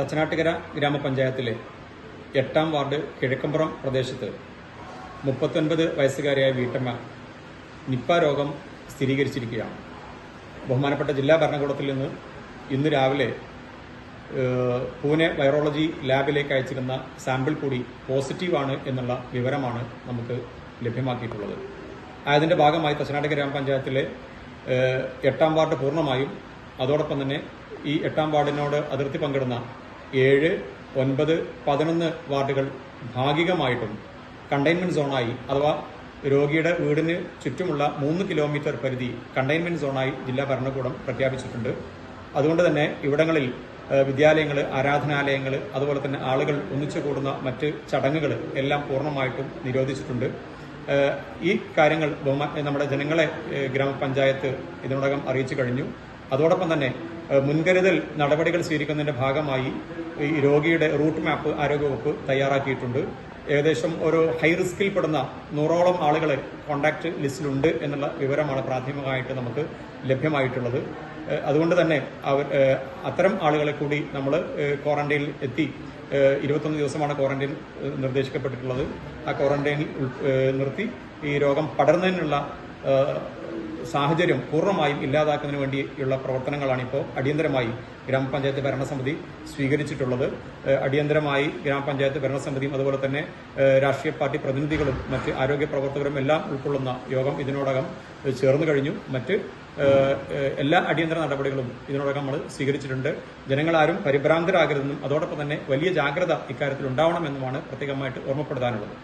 തച്ചനാട്ടുകര ഗ്രാമപഞ്ചായത്തിലെ എട്ടാം വാർഡ് കിഴക്കമ്പുറം പ്രദേശത്ത് മുപ്പത്തൊൻപത് വയസ്സുകാരിയായ വീട്ടമ്മ നിപ്പ രോഗം സ്ഥിരീകരിച്ചിരിക്കുകയാണ്. ബഹുമാനപ്പെട്ട ജില്ലാ ഭരണകൂടത്തിൽ നിന്ന് ഇന്ന് രാവിലെ പൂനെ വൈറോളജി ലാബിലേക്ക് അയച്ചിരുന്ന സാമ്പിൾ കൂടി പോസിറ്റീവാണ് എന്നുള്ള വിവരമാണ് നമുക്ക് ലഭ്യമാക്കിയിട്ടുള്ളത്. അതിന്റെ ഭാഗമായി തച്ചനാട് ഗ്രാമപഞ്ചായത്തിലെ എട്ടാം വാർഡ് പൂർണമായും അതോടൊപ്പം തന്നെ ഈ എട്ടാം വാർഡിനോട് അതിർത്തി പങ്കിടുന്ന ഏഴ് ഒൻപത് പതിനൊന്ന് വാർഡുകൾ ഭാഗികമായിട്ടും കണ്ടെയ്ൻമെന്റ് സോണായി അഥവാ രോഗിയുടെ വീടിന് ചുറ്റുമുള്ള മൂന്ന് കിലോമീറ്റർ പരിധി കണ്ടെയ്ൻമെന്റ് സോണായി ജില്ലാ ഭരണകൂടം പ്രഖ്യാപിച്ചിട്ടുണ്ട്. അതുകൊണ്ട് തന്നെ ഇവിടങ്ങളിൽ വിദ്യാലയങ്ങൾ ആരാധനാലയങ്ങൾ അതുപോലെ തന്നെ ആളുകൾ ഒന്നിച്ചു കൂടുന്ന മറ്റ് ചടങ്ങുകൾ എല്ലാം പൂർണമായിട്ടും നിരോധിച്ചിട്ടുണ്ട്. ഈ കാര്യങ്ങൾ നമ്മുടെ ജനങ്ങളെ ഗ്രാമപഞ്ചായത്ത് ഇതിനോടകം അറിയിച്ചു കഴിഞ്ഞു. അതോടൊപ്പം തന്നെ മുൻകരുതൽ നടപടികൾ സ്വീകരിക്കുന്നതിന്റെ ഭാഗമായി ഈ രോഗിയുടെ റൂട്ട് മാപ്പ് ആരോഗ്യവകുപ്പ് തയ്യാറാക്കിയിട്ടുണ്ട്. ഏകദേശം ഒരു ഹൈ റിസ്കിൽ പെടുന്ന നൂറോളം ആളുകളെ കോണ്ടാക്ട് ലിസ്റ്റിലുണ്ട് എന്നുള്ള വിവരമാണ് പ്രാഥമികമായിട്ട് നമുക്ക് ലഭ്യമായിട്ടുള്ളത്. അതുകൊണ്ട് തന്നെ അവർ അത്തരം ആളുകളെ കൂടി നമ്മൾ ക്വാറന്റൈനിൽ എത്തി ഇരുപത്തൊന്ന് ദിവസമാണ് ക്വാറന്റൈൻ നിർദ്ദേശിക്കപ്പെട്ടിട്ടുള്ളത്. ആ ക്വാറന്റൈനിൽ നിർത്തി ഈ രോഗം പടർന്നതിനുള്ള സാഹചര്യം പൂർണമായും ഇല്ലാതാക്കുന്നതിന് വേണ്ടിയുള്ള പ്രവർത്തനങ്ങളാണ് ഇപ്പോൾ അടിയന്തരമായി ഗ്രാമപഞ്ചായത്ത് ഭരണസമിതി സ്വീകരിച്ചിട്ടുള്ളത്. അടിയന്തരമായി ഗ്രാമപഞ്ചായത്ത് ഭരണസമിതിയും അതുപോലെ തന്നെ രാഷ്ട്രീയ പാർട്ടി പ്രതിനിധികളും മറ്റ് ആരോഗ്യ പ്രവർത്തകരും എല്ലാം ഉൾക്കൊള്ളുന്ന യോഗം ഇതിനോടകം ചേർന്നു കഴിഞ്ഞു. മറ്റ് എല്ലാ അടിയന്തര നടപടികളും ഇതിനോടകം നമ്മൾ സ്വീകരിച്ചിട്ടുണ്ട്. ജനങ്ങളാരും പരിഭ്രാന്തരാകരുതെന്നും അതോടൊപ്പം തന്നെ വലിയ ജാഗ്രത ഇക്കാര്യത്തിൽ ഉണ്ടാവണമെന്നുമാണ് പ്രത്യേകമായിട്ട് ഓർമ്മപ്പെടുത്താനുള്ളത്.